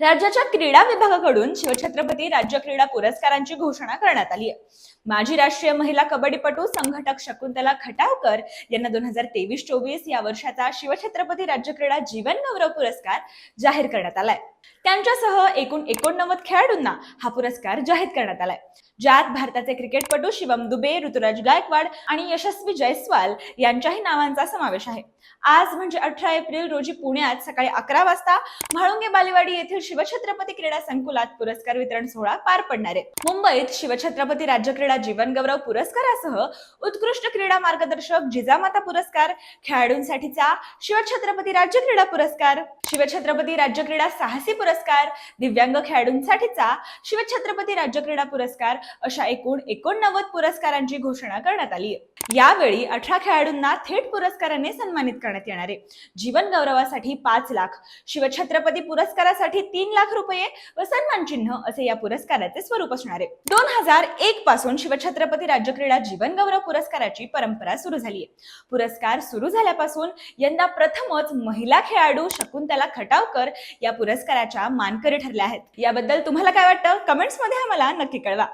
राज्याच्या क्रीडा विभागाकडून शिवछत्रपती राज्य क्रीडा पुरस्कारांची घोषणा करण्यात आली आहे. माजी राष्ट्रीय महिला कबड्डीपटू संघटक शकुंतला खटावकर यांना दोन हजार तेवीस चोवीस या वर्षाचा शिवछत्रपती राज्य क्रीडा जीवन गौरव पुरस्कार जाहीर करण्यात आलाय. त्यांच्यासह एकूण एकोणनव्वद खेळाडूंना हा पुरस्कार जाहीर करण्यात आलाय. ज्यात भारताचे क्रिकेटपटू शिवम दुबे ऋतुराज गायकवाड आणि यशस्वी जयस्वाल यांच्याही नावांचा समावेश आहे. आज म्हणजे अठरा एप्रिल रोजी पुण्यात सकाळी अकरा वाजता म्हाळुंगे बालेवाडी येथील शिवछत्रपती क्रीडा संकुलात पुरस्कार वितरण सोहळा पार पडणार आहे. मुंबईत शिवछत्रपती राज्य क्रीडा जीवन गौरव पुरस्कारासह उत्कृष्ट क्रीडा मार्गदर्शक जिजामाता पुरस्कार खेळाडूंसाठीचा शिवछत्रपती राज्य क्रीडा पुरस्कार शिवछत्रपती राज्य क्रीडा साहसी पुरस्कार दिव्यांग खेळाडूंसाठीचा शिवछत्रपती राज्य क्रीडा पुरस्कार अशा एकूण एकोणनव्वद पुरस्कारांची घोषणा करण्यात आली आहे. यावेळी अठरा खेळाडूंना थेट पुरस्काराने सन्मानित करण्यात येणार आहे. जीवन गौरवासाठी पाच लाख शिवछत्रपती पुरस्कारासाठी तीन लाख रुपये व सन्मान चिन्ह असे या पुरस्काराचे स्वरूप असणार आहे. दोन हजार एक पासून शिवछत्रपती राज्य क्रीडा जीवन गौरव पुरस्काराची परंपरा सुरू झाली आहे. पुरस्कार सुरू झाल्यापासून यंदा प्रथमच महिला खेळाडू शकुंतला खटावकर या पुरस्काराच्या मानकरी ठरल्या आहेत. याबद्दल तुम्हाला काय वाटतं? कमेंट्समध्ये आम्हाला नक्की कळवा.